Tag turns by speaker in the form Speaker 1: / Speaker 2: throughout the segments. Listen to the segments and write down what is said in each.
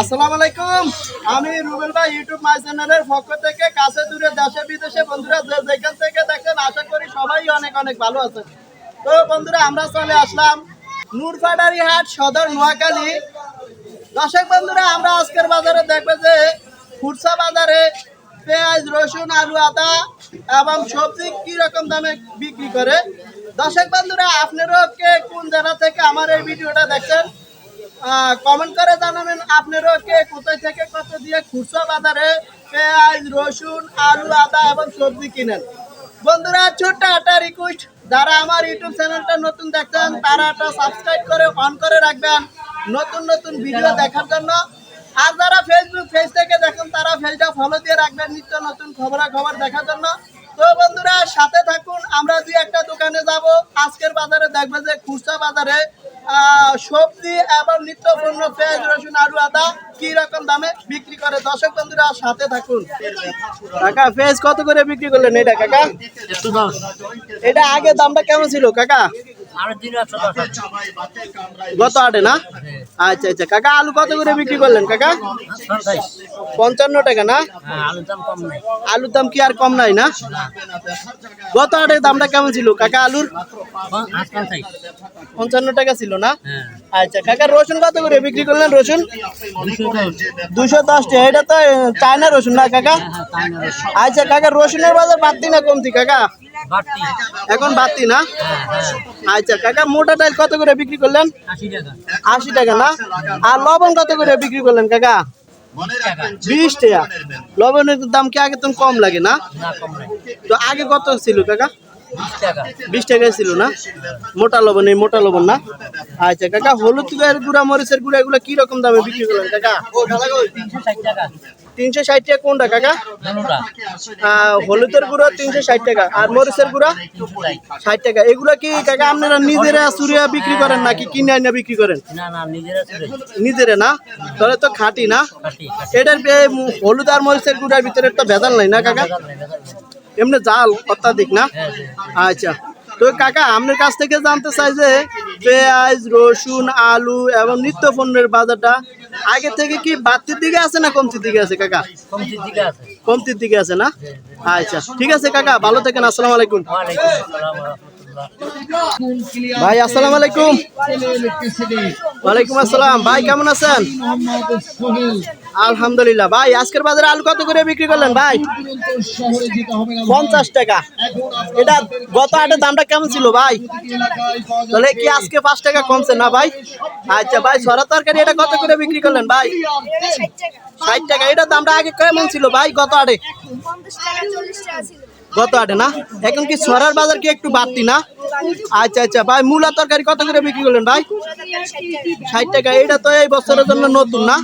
Speaker 1: আসসালামু আলাইকুম। আমি রুবেল ভাই ইউটিউব মাই চ্যানেলের পক্ষ থেকে কাছে দূরে দেশে, বিদেশে বন্ধুরা যে যেখান থেকে দেখেন আশা করি সবাই অনেক অনেক ভালো আছেন। তো বন্ধুরা, আমরা চলে আসলাম নূরফাডারি হাট, সদর নোয়াখালী। দর্শক বন্ধুরা, আমরা আজকের বাজারে দেখবে যে খুরসা বাজারে পেঁয়াজ, রসুন, আলু, আদা এবং সবজি কি রকম দামে বিক্রি করে। দর্শক বন্ধুরা, আপনারাও কে কোন জায়গা থেকে আমার এই ভিডিওটা দেখছেন কমেন্ট করে জানাবেন আপনারাও কে কোথায় থেকে কত দিয়ে খুচরা বাজারে পেঁয়াজ, রসুন, আলু, আদা এবং সবজি কিনেন। বন্ধুরা, ছোট্ট একটা রিকোয়েস্ট যারা আমার ইউটিউব চ্যানেলটা নতুন দেখছেন, তারা একটা সাবস্ক্রাইব করে অন করে রাখবেন নতুন নতুন ভিডিও দেখার জন্য। আর যারা ফেসবুক পেজ থেকে দেখেন, তারা পেজটা ফলো দিয়ে রাখবেন নিত্য নতুন খবরাখবর দেখার জন্য। তো বন্ধুরা, সাথে থাকুন, আমরা দুই একটা দোকানে যাব। আজকের বাজারে দেখবে যে খুচরা বাজারে সবজি এবং নিত্যপূর্ণ পেঁয়াজ রসুন আলু আদা কি রকম দামে বিক্রি করে? দর্শক বন্ধুরা সাথে থাকুন। কাকা পেঁয়াজ কত করে বিক্রি করলেন? এটা কাকা এটা আগে দামটা কেমন ছিল? কাকা গত আটে না? আচ্ছা আচ্ছা। কাকা আলু কত করে বিক্রি করলেন কাকা? পঞ্চান্ন টাকা না?
Speaker 2: হ্যাঁ আলুর দাম কম নাই।
Speaker 1: আলুর দাম কি আর কম নাই না? গত আটের দামটা কেমন ছিল কাকা আলুর? পঞ্চান্ন টাকা ছিল না?
Speaker 2: হ্যাঁ।
Speaker 1: আচ্ছা কাকা রসুন কত করে বিক্রি করলেন রসুন?
Speaker 2: দুশো। দশ
Speaker 1: দুশো টাকা। এটা তো চায়না রসুন না কাকা?
Speaker 2: হ্যাঁ
Speaker 1: আচ্ছা কাকা রসুনের বাজার বাড়তি না কমতি কাকা? এখন বাড়তি না?
Speaker 2: হ্যাঁ হ্যাঁ।
Speaker 1: আচ্ছা কাকা মোটা ডাল কত করে বিক্রি করলেন?
Speaker 2: আশি টাকা।
Speaker 1: না? আর লবণ কত করে বিক্রি করলেন কাকা?
Speaker 2: বিশ টাকা।
Speaker 1: লবণের দাম কি আগে তো কম লাগে না? তো আগে কত ছিল কাকা?
Speaker 2: বিশ টাকা।
Speaker 1: ছিল না? মোটা লবণ এই মোটা লবণ না? আচ্ছা কাকা হলুদ গুঁড়া মরিচের গুঁড়া এগুলো কি রকম দামে বিক্রি করলেন কাকা?
Speaker 2: তিনশো ষাট টাকা।
Speaker 1: কোনটা কাকা? হলুদের গুঁড়ো তিনশো ষাট টাকা আর মরিচের গুঁড়া
Speaker 2: ষাট
Speaker 1: টাকা। এগুলো কি কাকা আপনারা নিজেরা চুরিয়া বিক্রি করেন নাকি কিনে আইনা বিক্রি করেন?
Speaker 2: নিজেরা
Speaker 1: না? তাহলে তো খাঁটি না? এটার হলুদ আর মরিচের গুঁড়ার ভিতরে একটা ভেজাল নাই না কাকা? এমনি জাল অত্যাধিক না?
Speaker 2: হ্যাঁ হ্যাঁ।
Speaker 1: আচ্ছা। তো কাকা আপনার কাছ থেকে জানতে চাই যে পেঁয়াজ রসুন আলু এবং নিত্য পণ্যের বাজারটা আগে থেকে কি বাড়তির দিকে আছে না কমতির দিকে আছে কাকা?
Speaker 2: কমতির দিকে আছে।
Speaker 1: কমতির দিকে আছে না? আচ্ছা ঠিক আছে কাকা ভালো থাকেন আসসালামু আলাইকুম। ভাই, আসসালামু আলাইকুম। ওয়ালাইকুম আসসালাম। ভাই, কেমন আছেন? আলহামদুলিল্লাহ। ভাই, আজকের বাজারে আলু কত করে বিক্রি করলেন, ভাই? পঞ্চাশ টাকা। এটা গত হাটের দামটা কেমন ছিল, ভাই? তাহলে কি আজকে পাঁচ টাকা কমছে না, ভাই? আচ্ছা ভাই, সরা তরকারি এটা কত করে বিক্রি করলেন, ভাই? ষাট টাকা। এটার দামটা আগে কেমন ছিল, ভাই, গত হাটে? গত আটে না? এখন কি সরার বাজার কি একটু বাড়তি না? আচ্ছা আচ্ছা ভাই, মূলা তরকারি কত করে বিক্রি করলেন, ভাই? ষাট টাকা, এটা তো এই বছরের জন্য নতুন না?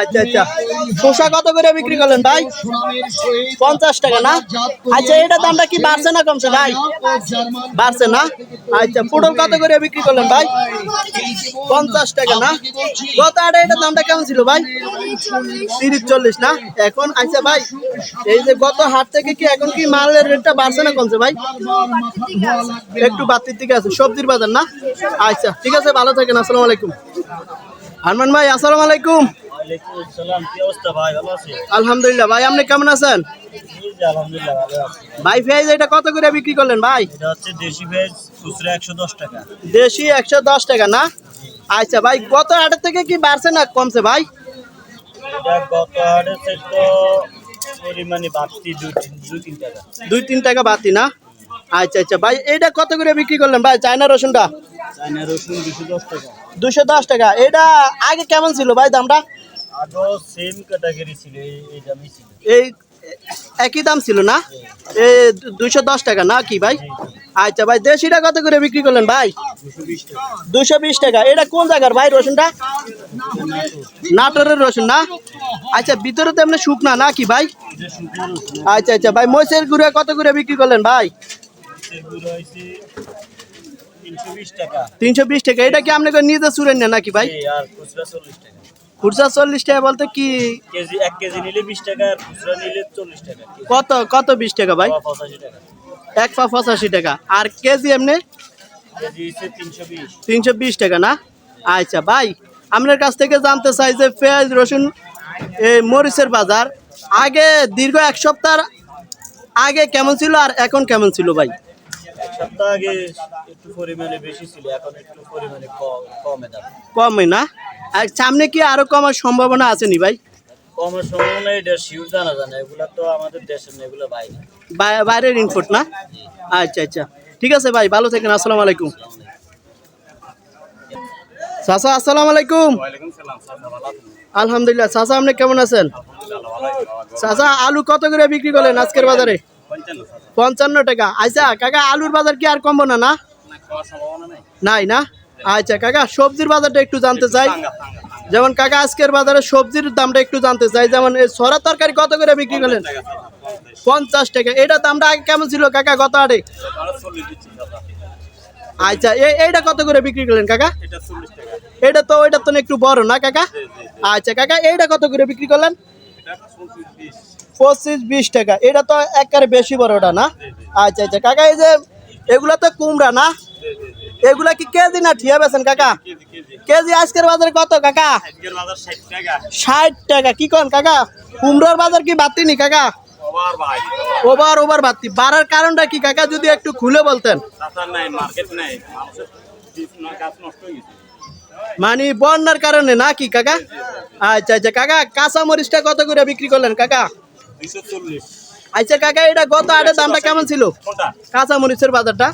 Speaker 1: আচ্ছা আচ্ছা শসা কত করে বিক্রি করলেন, ভাই? পঞ্চাশ টাকা না? আচ্ছা এটা দামটা কি বাড়ছে না কমছে, ভাই? বাড়ছে না? আচ্ছা পটল কত করে বিক্রি করলেন, ভাই? পঞ্চাশ টাকা না? গত আটে এটার দামটা কেমন ছিল, ভাই? তিরিশ, চল্লিশ না? এখন আচ্ছা ভাই, এই যে গত হাট থেকে কি এখন কি মালের রেটটা বাড়ছে না কমছে, ভাই? একটু বাড়তির দিকে আছে। সবজির বাজার না? আচ্ছা ঠিক আছে ভালো থাকেন আসসালামু আলাইকুম। হারমান ভাই আসসালামু আলাইকুম। আলহামদুলিল্লাহ ভাই আপনি কেমন আছেন? ভাই পেঁয়াজ এটা কত করে বিক্রি করলেন ভাই?
Speaker 2: দেশি খুচরা একশো দশ টাকা
Speaker 1: দেশি একশো দশ টাকা না? আচ্ছা ভাই গত হাটের থেকে কি বাড়ছে না কমছে ভাই?
Speaker 2: গত হাটে তো পরিমাণে বাড়তি দুই তিন দুই তিন টাকা।
Speaker 1: দুই তিন টাকা বাড়তি না? আচ্ছা আচ্ছা। ভাই এটা কত করে বিক্রি করলেন? ভাই চায়না রসুনটা?
Speaker 2: চায়না রসুন দুশো দশ টাকা।
Speaker 1: দুশো দশ টাকা। এটা আগে কেমন ছিল ভাই দামটা?
Speaker 2: আগেও সেম ক্যাটাগরি ছিল এই এই দামই ছিল।
Speaker 1: এই একই দাম ছিল না? এ দুশো দশ টাকা না কি ভাই? আচ্ছা ভাই দেশিটা কত করে বিক্রি করলেন ভাই?
Speaker 2: দুশো বিশ টাকা।
Speaker 1: এটা কোন জায়গার ভাই রসুনটা? নাটোরের রসুন না? আচ্ছা ভিতরে তো এমনি শুকনা না কি ভাই? আচ্ছা আচ্ছা। ভাই মহিষের গুঁড়া কত করে বিক্রি করলেন ভাই?
Speaker 2: তিনশো বিশ টাকা।
Speaker 1: এটা কি আপনাকে নিজে চুরেন না নাকি ভাই?
Speaker 2: খুচরা চল্লিশ টাকা।
Speaker 1: বলতে কি?
Speaker 2: কেজি এক কেজি নিলে বিশ টাকা খুচরা নিলে চল্লিশ টাকা।
Speaker 1: কত কত বিশ টাকা ভাই? এক পা পঁচাশি টাকা। আর কেজি এমনি
Speaker 2: তিনশো বিশ।
Speaker 1: টাকা না? আচ্ছা ভাই আপনার কাছ থেকে জানতে চাই যে পেঁয়াজ রসুন এই মরিচের বাজার আগে দীর্ঘ এক সপ্তাহ আগে কেমন ছিল আর এখন কেমন ছিল ভাই?
Speaker 2: সপ্তাহ আগে একটু পরিমাণে বেশি ছিল এখন একটু পরিমাণে কমে দাম
Speaker 1: কমই না? আর সামনে কি আরও কমার সম্ভাবনা আছে নি ভাই?
Speaker 2: কমের সম্ভাবনা এটা শিউর জানা জানা এগুলা তো আমাদের দেশের না এগুলো বাইরে।
Speaker 1: বাইরের ইনপুট না? আচ্ছা আচ্ছা। ঠিক আছে ভাই ভালো থাকেন আসসালামু আলাইকুম। চাচা আসসালামু আলাইকুম। আলহামদুলিল্লাহ চাচা আপনি কেমন আছেন? চাচা আলু কত করে বিক্রি করলেন আজকের বাজারে? পঞ্চান্ন টাকা। আচ্ছা কাকা, আলুর বাজার কি আর কমবো না না? নাই না? আচ্ছা কাকা, সবজির বাজারটা একটু জানতে চাই। যেমন কাকা, আজকের বাজারে সবজির দামটা একটু জানতে চাই। যেমন সরা তরকারি কত করে বিক্রি করলেন? পঞ্চাশ টাকা। এটা দামটা আগে কেমন ছিল, কাকা কত আটে? আচ্ছা এইটা কত করে বিক্রি করলেন, কাকা? এটা তো, ওইটা তো একটু বড় না, কাকা? আচ্ছা কাকা, এইটা কত করে বিক্রি করলেন? পঁচিশ বিশ টাকা। এটা তো একেবারে বেশি বড় ওটা না? আচ্ছা আচ্ছা। কাকা এই যে এগুলা তো কুমড়া না? এগুলা কি কেজি না ঠিয়া বেছেন কাকা? কেজি আজকের বাজারে কত কাকা? ষাট টাকা। কি কন কাকা? কুমড়োর বাজার কি বাড়তি নি কাকা? Over over. বাড়তি। বাড়ার কারণটা কি কাকা যদি একটু খুলে বলতেন? মানে বন্যার কারণে না কি কাকা আচ্ছা আচ্ছা। কাকা কাঁচা মরিচটা কত করে বিক্রি করলেন কাকা? আচ্ছা কাকা এটা গত আটের দামটা কেমন ছিল? কাঁচা মরিচের বাজারটা?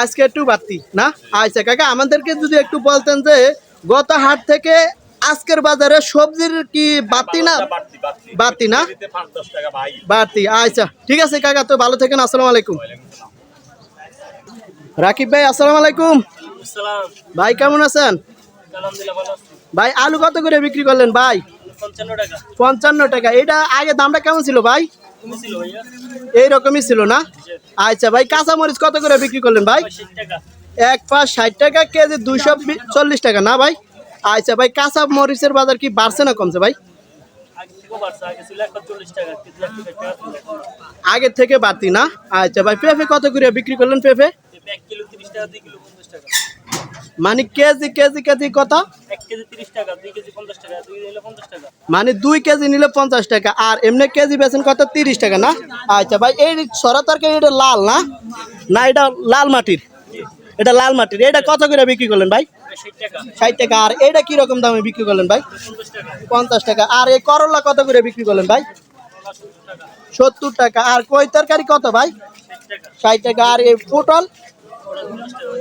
Speaker 1: আজকে একটু বাড়তি না? আচ্ছা কাকা আমাদেরকে যদি একটু বলতেন যে গত হাট থেকে আজকের বাজারে সবজির কি বাড়তি না? বাড়তি না? বাড়তি আচ্ছা ঠিক আছে কাকা তো ভালো থাকেন আসসালামু আলাইকুম। রাকিব ভাই আসসালামু আলাইকুম। ভাই কেমন আছেন? ভাই আলু কত করে বিক্রি করলেন ভাই?
Speaker 2: পঞ্চান্ন টাকা।
Speaker 1: এটা আগে দামটা কেমন ছিল ভাই? এইরকমই ছিল না? আচ্ছা ভাই কাঁচা মরিচ কত করে বিক্রি করলেন ভাই? এক পাঁচ ষাট টাকা কেজি দুইশো চল্লিশ টাকা না ভাই? আচ্ছা ভাই কাঁচা মরিচের বাজার কি বাড়ছে না কমছে ভাই? আগের থেকে বাড়তি না? আচ্ছা ভাই পেঁপে কত করে বিক্রি করলেন পেঁপে? মানে কেজি কেজি কেজি কত? মানে দুই কেজি নিলে পঞ্চাশ টাকা আর এমনি কেজি বেছেন কত? তিরিশ টাকা না? আচ্ছা ভাই এই সরা তরকারি এটা লাল না? না এটা লাল মাটির? এটা লাল মাটির। এটা কত করে বিক্রি করলেন ভাই?
Speaker 2: ষাট টাকা।
Speaker 1: আর এটা কি রকম দামে বিক্রি করলেন ভাই?
Speaker 2: পঞ্চাশ টাকা।
Speaker 1: আর এই করলা কত করে বিক্রি করলেন ভাই?
Speaker 2: সত্তর টাকা।
Speaker 1: আর কই তরকারি কত ভাই?
Speaker 2: ষাট টাকা।
Speaker 1: আর এই পটল?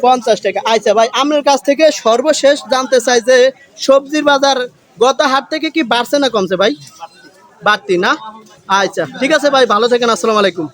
Speaker 1: পঞ্চাশ টাকা। আচ্ছা ভাই আপনার কাছ থেকে সর্বশেষ জানতে চাই যে সবজির বাজার গত হাট থেকে কি বাড়ছে না কমছে ভাই? বাড়তি না? আচ্ছা ঠিক আছে ভাই, ভালো থাকেন, আসসালামু আলাইকুম।